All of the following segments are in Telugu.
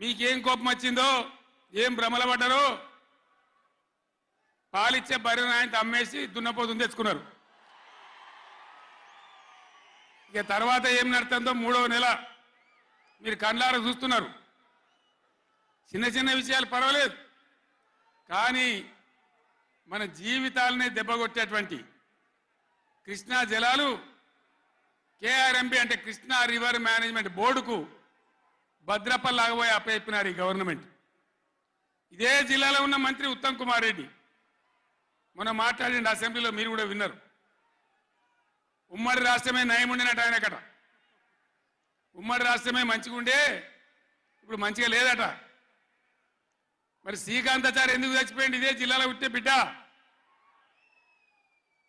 మీకేం కోపం వచ్చిందో ఏం భ్రమల పడ్డారో పాలిచ్చే బర్రెను ఆయన అమ్మేసి దున్నపోతుంది తెచ్చుకున్నారు. ఇక తర్వాత ఏం నడుతుందో మూడవ నెల మీరు కండ్లారా చూస్తున్నారు. చిన్న చిన్న విషయాలు పర్వాలేదు. కానీ మన జీవితాలనే దెబ్బగొట్టేటువంటి కృష్ణా జలాలు కేఆర్ఎంబి అంటే కృష్ణా రివర్ మేనేజ్మెంట్ బోర్డుకు భద్రపల్లాగబోయి అప్పచెప్పినారు ఈ గవర్నమెంట్. ఇదే జిల్లాలో ఉన్న మంత్రి ఉత్తమ్ కుమార్ రెడ్డి. మొన్న మాట్లాడండి అసెంబ్లీలో మీరు కూడా విన్నారు. ఉమ్మడి రాష్ట్రమే నయం ఉండినట్టు ఆయనకట ఉమ్మడి రాష్ట్రమే మంచిగా ఉండే ఇప్పుడు మంచిగా లేదట. మరి శ్రీకాంతాచారి ఎందుకు చచ్చిపోయింది ఇదే జిల్లాలో ఉంటే బిడ్డ.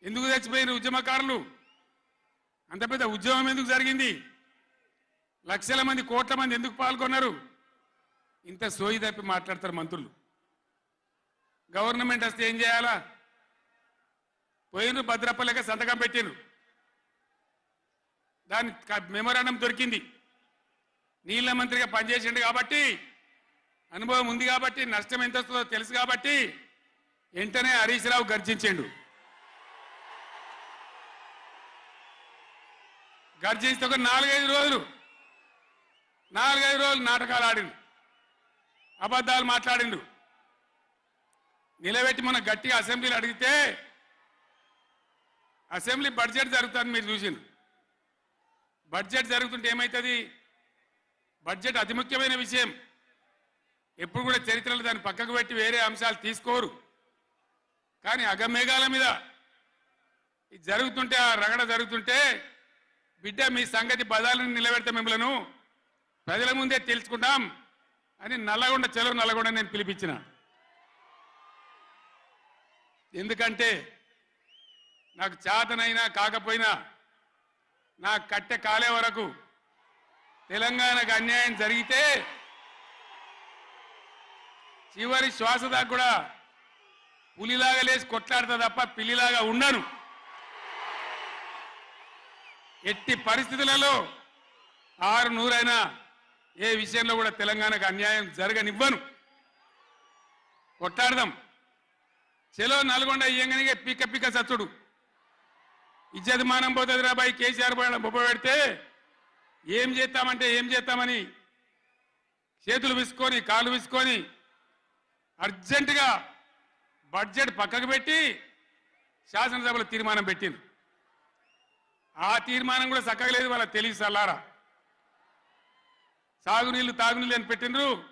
ఎందుకు చచ్చిపోయిన ఉద్యమకారులు. అంత పెద్ద ఉద్యమం ఎందుకు జరిగింది? లక్షల మంది కోట్ల మంది ఎందుకు పాల్గొన్నారు? ఇంత సోయి తప్పి మాట్లాడతారు మంత్రులు. గవర్నమెంట్ వస్తే ఏం చేయాలా? పోయినరు భద్రపలేక సంతకం పెట్టిండ్రు దాని మెమోరాండం దొరికింది. నీళ్ళ మంత్రిగా పనిచేసిండు కాబట్టి అనుభవం ఉంది కాబట్టి నష్టం ఎంత వస్తుందో తెలుసు కాబట్టి వెంటనే హరీష్ రావు గర్జించిండు. గర్జించి ఒక నాలుగైదు రోజులు నాలుగైదు రోజులు నాటకాలు ఆడిండు. అబద్ధాలు మాట్లాడిండు. నిలబెట్టి మన గట్టిగా అసెంబ్లీలు అడిగితే అసెంబ్లీ బడ్జెట్ జరుగుతుంది మీరు చూసిండు బడ్జెట్ జరుగుతుంటే ఏమవుతుంది బడ్జెట్ అతి ముఖ్యమైన విషయం. ఎప్పుడు కూడా చరిత్రలో దాన్ని పక్కకు పెట్టి వేరే అంశాలు తీసుకోరు. కానీ అగమేఘాల మీద ఇది జరుగుతుంటే ఆ రగడ జరుగుతుంటే బిడ్డ మీ సంగతి బదాలను నిలబెడతా మిమ్మలను ప్రజల ముందే తెలుసుకుంటాం అని నల్లగొండ చెలవు నల్లగొండ నేను పిలిపించిన. ఎందుకంటే నాకు చేతనైనా కాకపోయినా నా కట్టె కాలే వరకు తెలంగాణకు అన్యాయం జరిగితే చివరి శ్వాస దాకా కూడా పులిలాగా లేచి కొట్లాడతా తప్ప పిల్లిలాగా ఉండను. ఎట్టి పరిస్థితులలో ఆరు నూరైనా ఏ విషయంలో కూడా తెలంగాణకు అన్యాయం జరగనివ్వను. కొట్టాడదాం చెలో నల్గొండ ఇయ్యంగానే పిక్క పిక్క సత్తుడు ఇజ్జత్ మానం పోతుంది రాబాయి కేసీఆర్ పోయడం బొబ్బ పెడితే ఏం చేస్తామంటే ఏం చేస్తామని చేతులు విసుకొని కాళ్ళు విసుకొని అర్జెంటుగా బడ్జెట్ పక్కకు పెట్టి శాసనసభలో తీర్మానం పెట్టింది ఆ తీర్మానం కూడా చక్కగా లేదు వాళ్ళ తెలివి సల్లారా? సాగునీళ్ళు తాగునీళ్ళు అని పెట్టిండ్రు.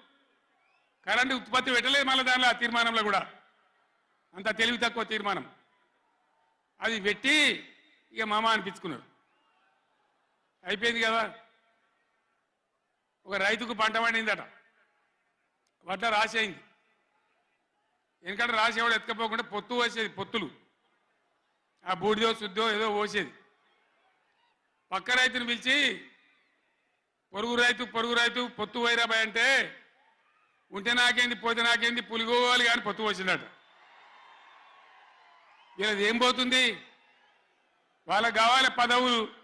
కరెంటు ఉత్పత్తి పెట్టలేదు మళ్ళీ దానిలో ఆ తీర్మానంలో కూడా. అంత తెలివి తక్కువ తీర్మానం. అది పెట్టి ఇక మామ అనిపించుకున్నారు. అయిపోయింది కదా. ఒక రైతుకు పంట పండిందట. వడ్ల రాసేయింది ఎందుకంటే రాసేవాడు ఎత్తుకపోకుండా పొత్తు వేసేది పొత్తులు. ఆ బూడిదో శుద్ధో ఏదో పోసేది. పక్క రైతుని పిలిచి పొరుగు రైతు పొరుగు రైతు పొత్తు వైరాబాయ్ అంటే ఉంటే నాకేంది పోతే నాకేంది పులిగోవాలి కానీ పొత్తు వచ్చిందట వీళ్ళది ఏం పోతుంది? వాళ్ళకు కావాలి పదవులు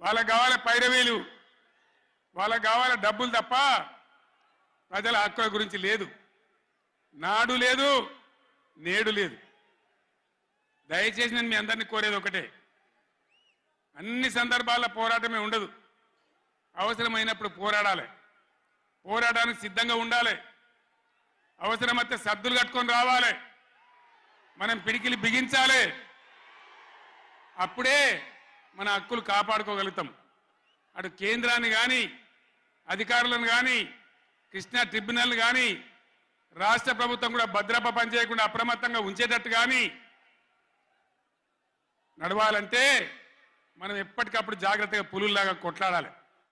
వాళ్ళకు కావాలి పైరవీలు వాళ్ళకు కావాలి డబ్బులు తప్ప ప్రజల హక్కుల గురించి లేదు. నాడు లేదు నేడు లేదు. దయచేసి నేను మీ అందరినీ కోరేది ఒకటే. అన్ని సందర్భాల్లో పోరాటమే ఉండదు. అవసరమైనప్పుడు పోరాడాలి. పోరాటానికి సిద్ధంగా ఉండాలి. అవసరమైతే సద్దులు కట్టుకొని రావాలి. మనం పిడికిలి బిగించాలి. అప్పుడే మన హక్కులు కాపాడుకోగలుగుతాం. అటు కేంద్రాన్ని కానీ అధికారులను కానీ కృష్ణా ట్రిబ్యునల్ని కానీ రాష్ట్ర ప్రభుత్వం కూడా భద్రప పనిచేయకుండా అప్రమత్తంగా ఉంచేటట్టు కానీ నడవాలంటే మనం ఎప్పటికప్పుడు జాగ్రత్తగా పులుల్లాగా కొట్లాడాలి.